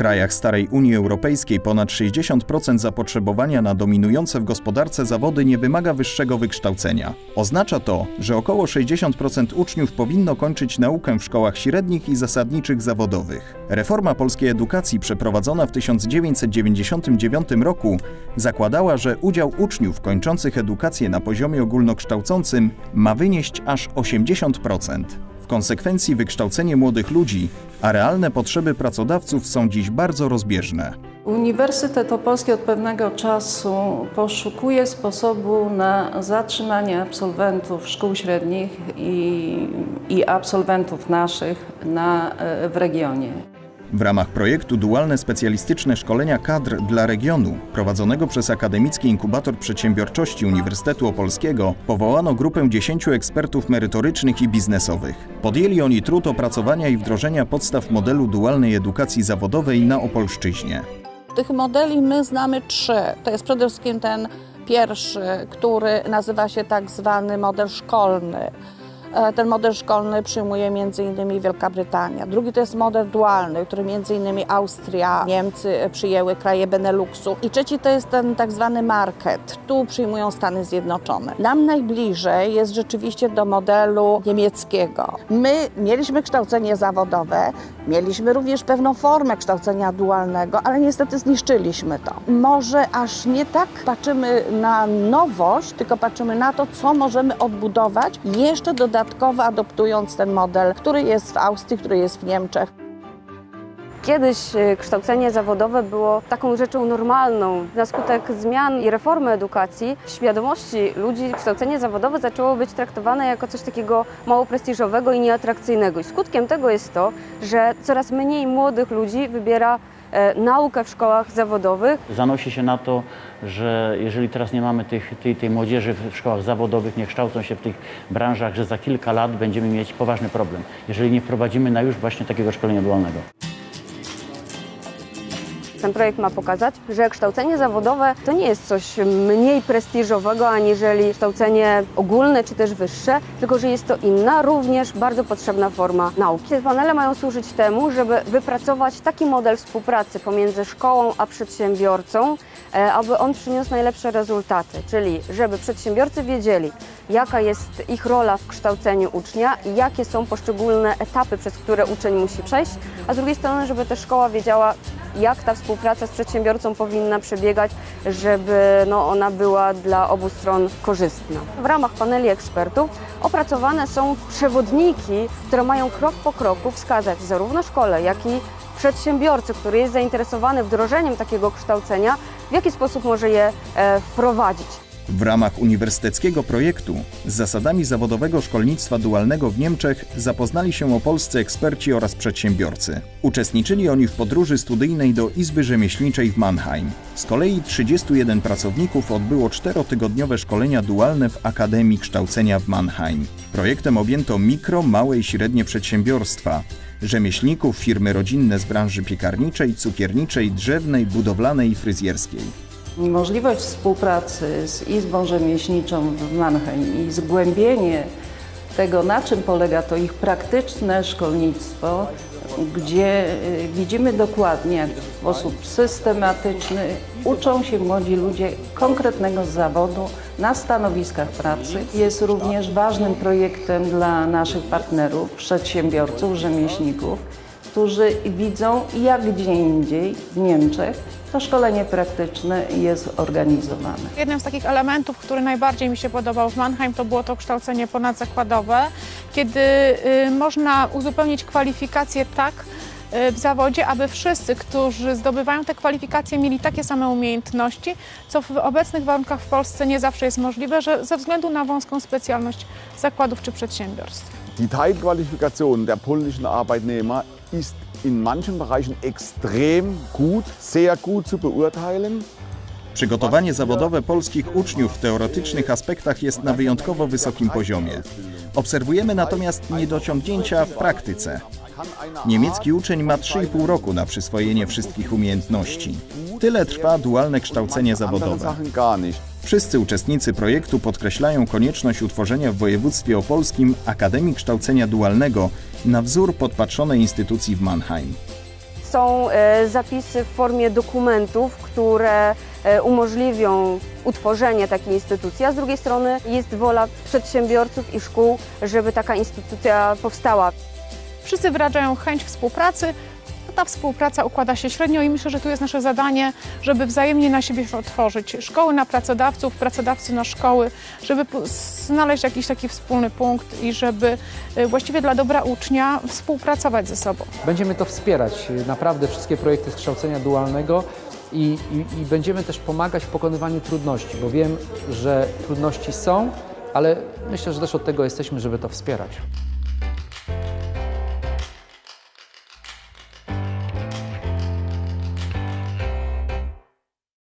krajach starej Unii Europejskiej ponad 60% zapotrzebowania na dominujące w gospodarce zawody nie wymaga wyższego wykształcenia. Oznacza to, że około 60% uczniów powinno kończyć naukę w szkołach średnich i zasadniczych zawodowych. Reforma polskiej edukacji przeprowadzona w 1999 roku zakładała, że udział uczniów kończących edukację na poziomie ogólnokształcącym ma wynieść aż 80%. Konsekwencji wykształcenie młodych ludzi, a realne potrzeby pracodawców są dziś bardzo rozbieżne. Uniwersytet Opolski od pewnego czasu poszukuje sposobu na zatrzymanie absolwentów szkół średnich i, i absolwentów naszych na, e, w regionie. W ramach projektu Dualne Specjalistyczne Szkolenia Kadr dla Regionu, prowadzonego przez Akademicki Inkubator Przedsiębiorczości Uniwersytetu Opolskiego, powołano grupę 10 ekspertów merytorycznych i biznesowych. Podjęli oni trud opracowania i wdrożenia podstaw modelu dualnej edukacji zawodowej na Opolszczyźnie. Tych modeli my znamy trzy. To jest przede wszystkim ten pierwszy, który nazywa się tak zwany model szkolny. E, Ten model szkolny przyjmuje m.in. Wielka Brytania. Drugi to jest model dualny, który m.in. Austria, Niemcy przyjęły, kraje Beneluxu. I trzeci to jest ten tak zwany market. Tu przyjmują Stany Zjednoczone. Nam najbliżej jest rzeczywiście do modelu niemieckiego. My mieliśmy kształcenie zawodowe, mieliśmy również pewną formę kształcenia dualnego, ale niestety zniszczyliśmy to. Może aż nie tak patrzymy na nowość, tylko patrzymy na to, co możemy odbudować, jeszcze dodatkowo adoptując ten model, który jest w Austrii, który jest w Niemczech. Kiedyś e, kształcenie zawodowe było taką rzeczą normalną. Na skutek zmian i reformy edukacji w świadomości ludzi kształcenie zawodowe zaczęło być traktowane jako coś takiego mało prestiżowego i nieatrakcyjnego. I skutkiem tego jest to, że coraz mniej młodych ludzi wybiera naukę w szkołach zawodowych. Zanosi się na to, że jeżeli teraz nie mamy tych, tej, tej młodzieży w szkołach zawodowych, nie kształcą się w tych branżach, że za kilka lat będziemy mieć poważny problem, jeżeli nie wprowadzimy na już właśnie takiego szkolenia dualnego. Ten projekt ma pokazać, że kształcenie zawodowe to nie jest coś mniej prestiżowego aniżeli kształcenie ogólne czy też wyższe, tylko że jest to inna, również bardzo potrzebna forma nauki. Te panele mają służyć temu, żeby wypracować taki model współpracy pomiędzy szkołą a przedsiębiorcą, e, aby on przyniósł najlepsze rezultaty, czyli żeby przedsiębiorcy wiedzieli, jaka jest ich rola w kształceniu ucznia i jakie są poszczególne etapy, przez które uczeń musi przejść, a z drugiej strony, żeby też szkoła wiedziała, jak ta współpraca z przedsiębiorcą powinna przebiegać, żeby no, ona była dla obu stron korzystna. W ramach paneli ekspertów opracowane są przewodniki, które mają krok po kroku wskazać zarówno szkole, jak i przedsiębiorcy, który jest zainteresowany wdrożeniem takiego kształcenia, w jaki sposób może je e, wprowadzić. W ramach uniwersyteckiego projektu z zasadami zawodowego szkolnictwa dualnego w Niemczech zapoznali się opolscy eksperci oraz przedsiębiorcy. Uczestniczyli oni w podróży studyjnej do Izby Rzemieślniczej w Mannheim. Z kolei 31 pracowników odbyło czterotygodniowe szkolenia dualne w Akademii Kształcenia w Mannheim. Projektem objęto mikro, małe i średnie przedsiębiorstwa, rzemieślników, firmy rodzinne z branży piekarniczej, cukierniczej, drzewnej, budowlanej i fryzjerskiej. Możliwość współpracy z Izbą Rzemieślniczą w Mannheim i zgłębienie tego, na czym polega to ich praktyczne szkolnictwo, gdzie y, widzimy dokładnie, jak w sposób systematyczny uczą się młodzi ludzie konkretnego zawodu na stanowiskach pracy. Jest również ważnym projektem dla naszych partnerów, przedsiębiorców, rzemieślników, którzy widzą, jak gdzie indziej w Niemczech to szkolenie praktyczne jest organizowane. Jednym z takich elementów, który najbardziej mi się podobał w Mannheim, to było to kształcenie ponadzakładowe, kiedy y, można uzupełnić kwalifikacje tak y, w zawodzie, aby wszyscy, którzy zdobywają te kwalifikacje, mieli takie same umiejętności, co w obecnych warunkach w Polsce nie zawsze jest możliwe, że ze względu na wąską specjalność zakładów czy przedsiębiorstw. Die Teilqualifikation der polnischen Arbeitnehmer ist in manchen Bereichen extrem gut, sehr gut zu beurteilen. Przygotowanie zawodowe polskich uczniów w teoretycznych aspektach jest na wyjątkowo wysokim poziomie. Obserwujemy natomiast niedociągnięcia w praktyce. Niemiecki uczeń ma 3,5 roku na przyswojenie wszystkich umiejętności. Tyle trwa dualne kształcenie zawodowe. Wszyscy uczestnicy projektu podkreślają konieczność utworzenia w województwie opolskim Akademii Kształcenia Dualnego na wzór podpatrzonej instytucji w Mannheim. są e, zapisy w formie dokumentów, które e, umożliwią utworzenie takiej instytucji, a z drugiej strony jest wola przedsiębiorców i szkół, żeby taka instytucja powstała. Wszyscy wyrażają chęć współpracy. Ta współpraca układa się średnio i myślę, że tu jest nasze zadanie, żeby wzajemnie na siebie się otworzyć. Szkoły na pracodawców, pracodawcy na szkoły, żeby znaleźć jakiś taki wspólny punkt i żeby y, właściwie dla dobra ucznia współpracować ze sobą. Będziemy to wspierać, y, naprawdę wszystkie projekty z kształcenia dualnego i, i, i będziemy też pomagać w pokonywaniu trudności, bo wiem, że trudności są, ale myślę, że też od tego jesteśmy, żeby to wspierać.